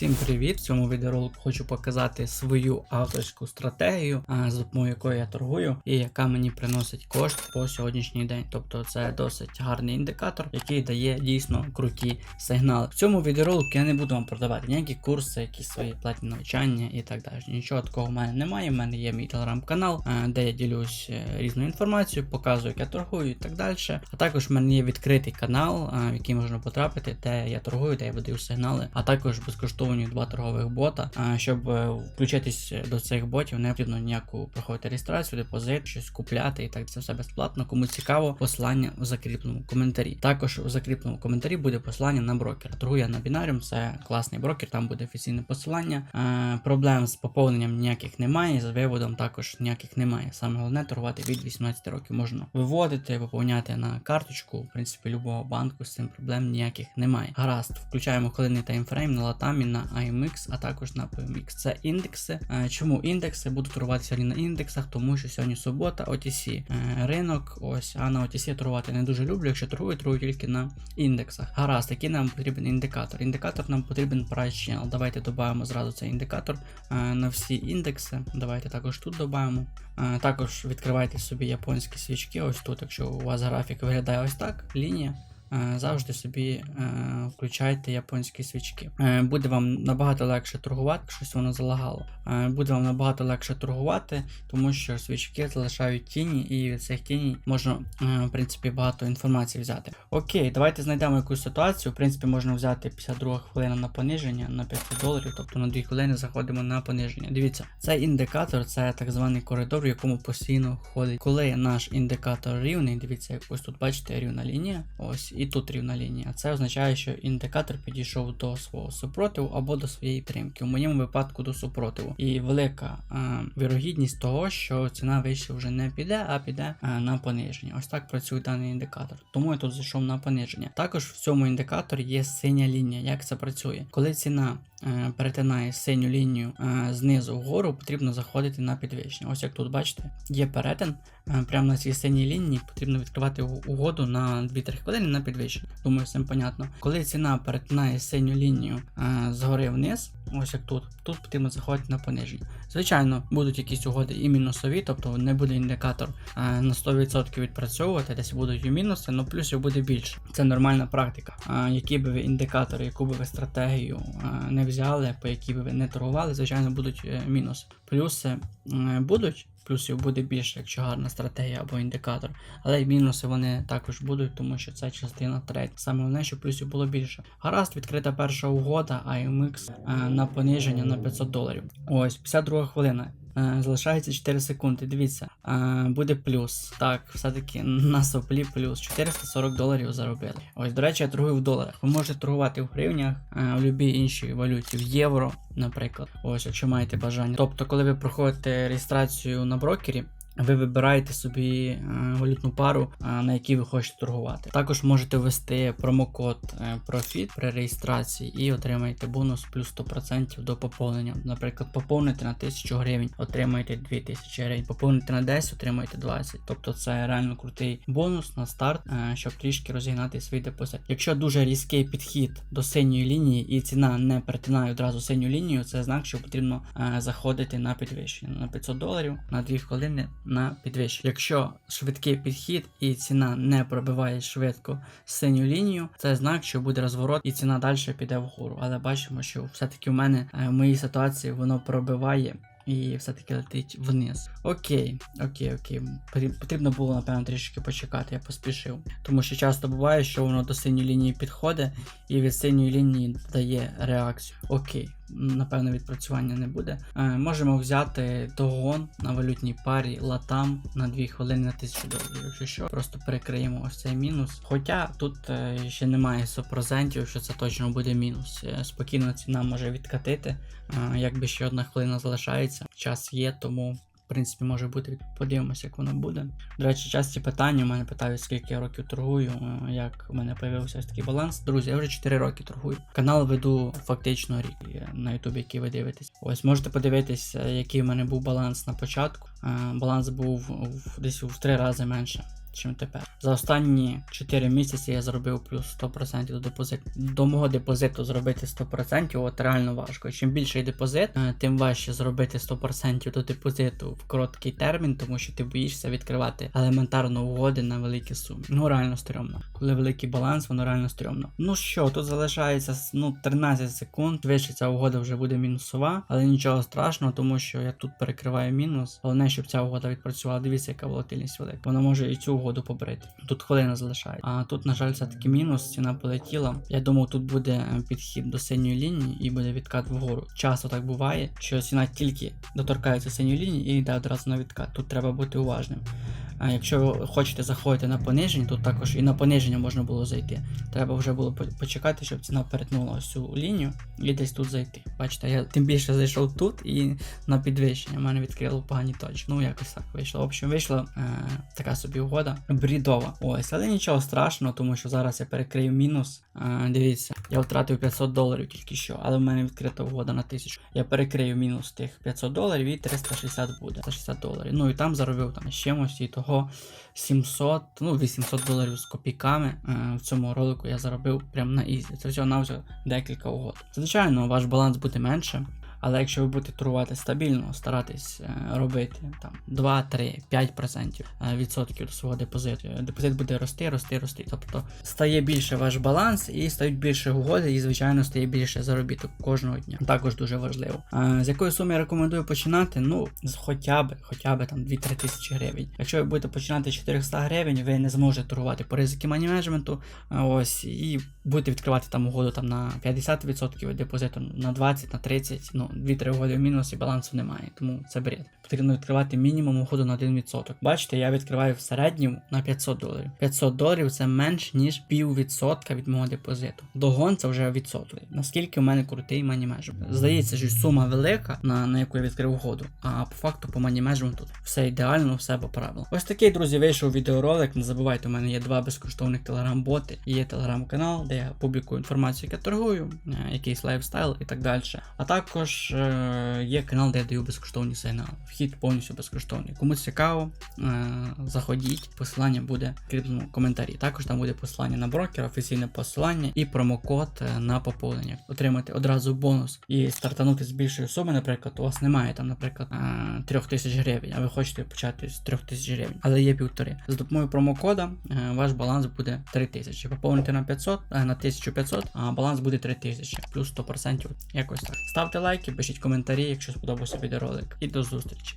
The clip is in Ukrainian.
Всім привіт! В цьому відеоролику хочу показати свою авторську стратегію, з допомогою якої я торгую, і яка мені приносить кошт по сьогоднішній день. Тобто це досить гарний індикатор, який дає дійсно круті сигнали. В цьому відеоролику я не буду вам продавати ніякі курси, якісь свої платні навчання і так далі. Нічого такого в мене немає. У мене є мій телеграм-канал, де я ділюсь е, різною інформацією, показую, як я торгую і так далі. А також в мене є відкритий канал, в який можна потрапити, де я торгую, де я видаю сигнали, а також безкоштовні два торгових бота. А щоб е, включитись до цих ботів, не потрібно ніяку проходити реєстрацію, депозит, щось купляти і так це все безплатно. Кому цікаво, посилання у закріпленому коментарі. Також у закріпленому коментарі буде посилання на брокера. Торгую я на бінаріум, це класний брокер, там буде офіційне посилання. Е, проблем з поповненням ніяких немає, з виводом також ніяких немає. Саме головне торгувати від 18 років можна виводити, поповняти на карточку, в принципі, любого банку з цим проблем ніяких немає. Гаразд, включаємо хвилинний таймфрейм на латамі, на IMX, а також на PMX. Це індекси. Е, Чому індекси? Буду торгувати сьогодні на індексах, тому що сьогодні субота, OTC е, ринок. Ось, а на OTC торгувати не дуже люблю. Якщо торгую, торгую тільки на індексах. Гаразд, який нам потрібен індикатор? Індикатор нам потрібен Price Channel. Давайте додамо зразу цей індикатор е, на всі індекси. Давайте також тут додамо. Також відкривайте собі японські свічки. Ось тут, якщо у вас графік виглядає ось так, лінія. Е, Завжди собі е, включайте японські свічки. Е, Буде вам набагато легше торгувати, щось воно залагало. Буде вам набагато легше торгувати, тому що свічки залишають тіні, і від цих тіней можна, в принципі, багато інформації взяти. Окей, давайте знайдемо якусь ситуацію. В принципі, можна взяти 52 хвилина на пониження на 500 доларів, тобто на 2 хвилини заходимо на пониження. Дивіться, цей індикатор це так званий коридор, в якому постійно ходить. Коли наш індикатор рівний, дивіться, як ось тут бачите рівна лінія, ось і тут рівна лінія. Це означає, що індикатор підійшов до свого супротиву або до своєї тримки. У моєму випадку до супротиву. І велика е, вірогідність того, що ціна вище вже не піде, а піде е, на пониження. Ось так працює даний індикатор. Тому я тут зайшов на пониження. Також в цьому індикаторі є синя лінія. Як це працює? Коли ціна перетинає синю лінію е, знизу вгору, потрібно заходити на підвищення. Ось як тут бачите, є перетин. е, Прямо на цій синій лінії потрібно відкривати угоду на 2-3 хвилини на підвищення. Думаю, всім понятно. Коли ціна перетинає синю лінію е, згори вниз, ось як тут, тут потрібно заходити на пониження. Звичайно, будуть якісь угоди і мінусові, тобто не буде індикатор е, на 100% відпрацьовувати, десь будуть і мінуси, але плюсів буде більше. Це нормальна практика. Які би ви індикатори, яку би ви стратегію е, не взяли, по якій би ви не торгували, звичайно, будуть е, мінуси. Плюси будуть. Плюсів буде більше, якщо гарна стратегія або індикатор. Але й мінуси вони також будуть, тому що це частина трейд. Саме головне, що плюсів було більше. Гаразд, відкрита перша угода, IMX е, на пониження на 500 доларів. Ось, 52 хвилина. Е, Залишається 4 секунди. Дивіться, е, буде плюс. Так, все-таки на соплі плюс 440 доларів заробили. Ось, до речі, я торгую в доларах. Ви можете торгувати в гривнях, е, в будь-якій іншій валюті, в євро, наприклад. Ось, якщо маєте бажання. Тобто, коли ви проходите реєстрацію на брокері. Ви вибираєте собі е, валютну пару, е, на якій ви хочете торгувати. Також можете ввести промокод е, PROFIT при реєстрації і отримаєте бонус плюс 100% до поповнення. Наприклад, поповните на 1000 гривень, отримаєте 2000 гривень, поповните на 10, отримаєте 20. Тобто це реально крутий бонус на старт, щоб трішки розігнати свій депозит. Якщо дуже різкий підхід до синьої лінії і ціна не перетинає одразу синю лінію, це знак, що потрібно заходити на підвищення на 500 доларів на 2 хвилини на підвищення. Якщо швидкий підхід і ціна не пробиває швидко синю лінію, це знак, що буде розворот і ціна далі піде вгору. Але бачимо, що все-таки в мене е, в моїй ситуації воно пробиває. І все-таки летить вниз. Окей, окей, окей. Потрібно було, напевно, трішки почекати, я поспішив. Тому що часто буває, що воно до синьої лінії підходить і від синьої лінії дає реакцію. Окей, напевно, відпрацювання не буде. Е, можемо взяти догон на валютній парі латам на 2 хвилини на 1000 доларів. Якщо що, просто перекриємо ось цей мінус. Хоча тут е, ще немає 100%, що це точно буде мінус. Е, спокійно ціна може відкатити. Якби ще одна хвилина залишається, час є, тому. Принципі, може бути, подивимося, як воно буде. До речі, часті питання у мене питають, скільки я років торгую, е, як у мене з'явився ось такий баланс. Друзі, я вже 4 роки торгую. Канал веду фактично рік е, на Ютубі, який ви дивитесь. Ось можете подивитися, який в мене був баланс на початку. Е, Баланс був десь в 3 рази менше. Чим тепер. За останні 4 місяці я зробив плюс 100% до депозиту. До мого депозиту зробити 100% от реально важко. Чим більший депозит, е, тим важче зробити 100% до депозиту в короткий термін, тому що ти боїшся відкривати елементарно угоди на великі суми. Ну реально стрьомно. Коли великий баланс, воно реально стрьомно. Ну що, тут залишається ну 13 секунд. Швидше ця угода вже буде мінусова, але нічого страшного, тому що я тут перекриваю мінус. Головне, щоб ця угода відпрацювала. Дивіться, яка волатильність велика. Вона може і цю угоду побрити. Тут хвилина залишається. А тут, на жаль, все-таки мінус. Ціна полетіла. Я думав, тут буде е, підхід до синьої лінії і буде відкат вгору. Часто так буває, що ціна тільки доторкається синьої лінії і йде одразу на відкат. Тут треба бути уважним. А якщо ви хочете заходити на пониження, тут також і на пониження можна було зайти. Треба вже було почекати, щоб ціна перетнула цю лінію і десь тут зайти. Бачите, я тим більше зайшов тут і на підвищення. Мене відкрило погані точки. Ну, якось так вийшло. В общем, вийшла е, така собі угода. Брідова. Ось, але нічого страшного, тому що зараз я перекрию мінус. Е, дивіться, я втратив 500 доларів тільки що, але в мене відкрита угода на 1000. Я перекрию мінус тих 500 доларів і 360 буде. 360 доларів. Ну і там заробив там чимось і того 700, ну 800 доларів з копійками. Е, в цьому ролику я заробив прямо на ізі. Це всього на всього декілька угод. Звичайно, ваш баланс буде менше. Але якщо ви будете торгувати стабільно, старатись е, робити там 2, 3, 5% е, відсотків до свого депозиту, е, депозит буде рости, рости, рости. Тобто стає більше ваш баланс і стають більше угоди, і звичайно стає більше заробіток кожного дня. Також дуже важливо. Е, з якої суми я рекомендую починати? Ну, з хоча б, хоча б там 2-3 тисячі гривень. Якщо ви будете починати з 400 гривень, ви не зможете торгувати по ризики менеджменту. Ось і будете відкривати там угоду там на 50% від депозиту, на 20, на 30, ну 2-3 угоди в мінус і балансу немає. Тому це бред. Потрібно відкривати мінімум угоду на 1%. Бачите, я відкриваю в середньому на 500 доларів. 500 доларів це менш ніж пів відсотка від мого депозиту. Догон це вже відсоток. Наскільки в мене крутий мані менеджмент. Здається, що сума велика, на, на яку я відкрив угоду. А по факту по мані менеджменту все ідеально, все по правилам. Ось такий, друзі, вийшов відеоролик. Не забувайте, у мене є два безкоштовних телеграм-боти. Є телеграм-канал, де я публікую інформацію, як я торгую, е, якийсь лайфстайл і так далі. А також е, є канал, де я даю безкоштовні сигнали. Вхід повністю безкоштовний. Кому цікаво, е, заходіть, посилання буде в кріпному коментарі. Також там буде посилання на брокер, офіційне посилання і промокод е, на поповнення. Отримати одразу бонус і стартанути з більшої суми, наприклад, у вас немає там, наприклад, е, 3000 гривень, а ви хочете почати з 3000 гривень, але є півтори. За допомогою промокода е, ваш баланс буде 3000. Поповните на 500, е, на 1500, а баланс буде 3000, плюс 100%. Якось так. Ставте лайки, пишіть коментарі, якщо сподобався відеоролик. І до зустрічі.